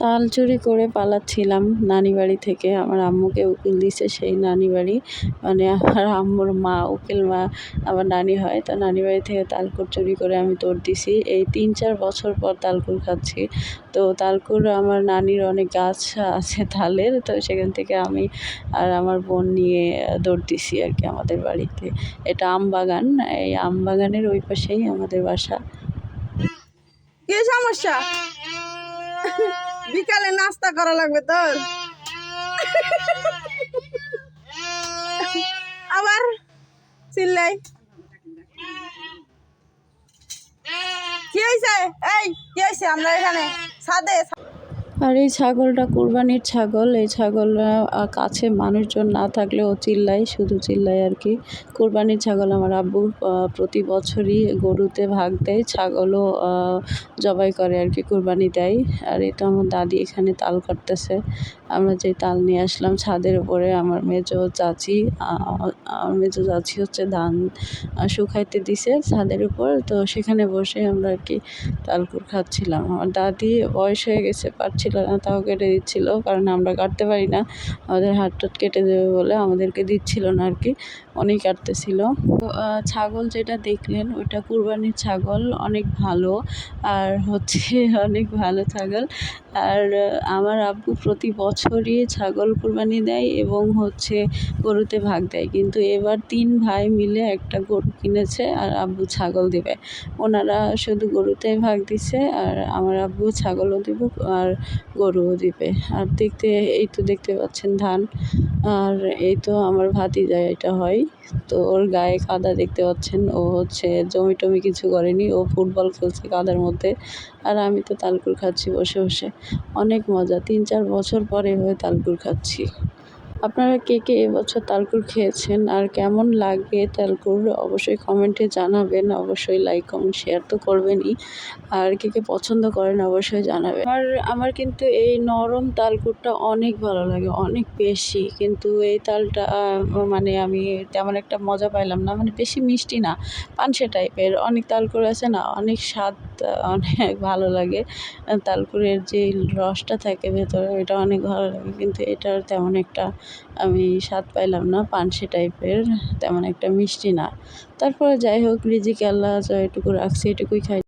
তাল চুরি করে পালাচ্ছিলাম নানি বাড়ি থেকে। আমার আম্মুকে উকিল দিছে সেই নানি বাড়ি। মানে আমার আম্মুর মা, উকিল মা আমার নানি হয়। তো নানি বাড়ি থেকে তালকুর চুরি করে আমি তোর দিছি। এই তিন চার বছর পর তালকুর খাচ্ছি। তো তালকুর আমার নানির অনেক গাছ আছে তালের। তো সেখান থেকে আমি আর আমার বোন নিয়ে দৌড় দিছি আর কি আমাদের বাড়িতে। এটা আম বাগান। এই আম বাগানের ওই পাশেই আমাদের বাসা। কি সমস্যা? বিকালে নাস্তা করা লাগবে তোর। আবার চিল্লাই। কি হয়েছে এই, কি হয়েছে আমরা এখানে ছাদে আর এই ছাগলটা কুরবানির ছাগল, এই ছাগল কাছে মানুষজন না থাকলেও চিল্লায়, শুধু চিল্লায় আর কি। কুরবানির ছাগল আমার আব্বু প্রতি বছরই গরুতে ভাগ দেয়, ছাগলও জবাই করে আর কি, কুরবানি দেয়। আর এটা আমার দাদি এখানে তাল কাটতেছে। আমরা যে তাল নিয়ে আসলাম ছাদের উপরে, আমার মেজো চাচি আমার মেজো চাচি হচ্ছে ধান শুকাইতে দিছে ছাদের উপর। তো সেখানে বসে আমরা আর কি তালকুর খাচ্ছিলাম। আমার দাদি বয়স হয়ে গেছে, পারছিল না, তাও কেটে দিচ্ছিল, কারণ আমরা কাটতে পারি না। আমাদের হাত টাত কেটে দেবে বলে আমাদেরকে দিচ্ছিল না আর কি অনেক কাটতেছিল। ছাগল যেটা দেখলেন, ওইটা কুরবানির ছাগল, অনেক ভালো, আর হচ্ছে অনেক ভালো ছাগল। আর, আমার আব্বু প্রতি বছরই ছাগল কুরবানি দেয় এবং হচ্ছে গরুতে ভাগ দেয়। কিন্তু এবার তিন ভাই মিলে একটা গরু কিনেছে আর আব্বু ছাগল দেবে। ওনারা শুধু গরুতে ভাগ দিছে আর আমার আব্বু ছাগলও দিব আর গরুও দিবে। আর দেখতে, এই তো দেখতে পাচ্ছেন ধান। আর এই তো আমার ভাতিজা এটা হয়। তো ওর গায়ে কাদা দেখতে পাচ্ছেন। ও হচ্ছে জমি টমি কিছু করেনি। ও ফুটবল খেলছে কাদার মধ্যে। আর আমি তো তালকুর খাচ্ছি বসে বসে। অনেক মজা। তিন, চার বছর পরে এভাবে তালকুর খাচ্ছি। আপনারা কে কে এবছর তালকুর খেয়েছেন আর কেমন লাগে তালকুর অবশ্যই কমেন্টে জানাবেন, অবশ্যই লাইক কমেন্ট শেয়ার তো করবেনই। আর কে কে পছন্দ করেন অবশ্যই জানাবেন। আর আমার কিন্তু এই নরম তালকুরটা অনেক ভালো লাগে, অনেক বেশি। কিন্তু এই তালটা মানে আমি তেমন একটা মজা পাইলাম না মানে বেশি মিষ্টি না, পানসে টাইপের অনেক তালকুর আছে না, অনেক স্বাদ আহ, অনেক ভালো লাগে। তালপুরের যে রসটা থাকে ভেতরে ওইটা অনেক ভালো লাগে। কিন্তু এটার তেমন একটা আমি স্বাদ পাইলাম না পানসে টাইপের তেমন একটা মিষ্টি না। তারপরে যাই হোক রিজিক আল্লাহ যা এটুকু রাখছে এটুকুই খাই।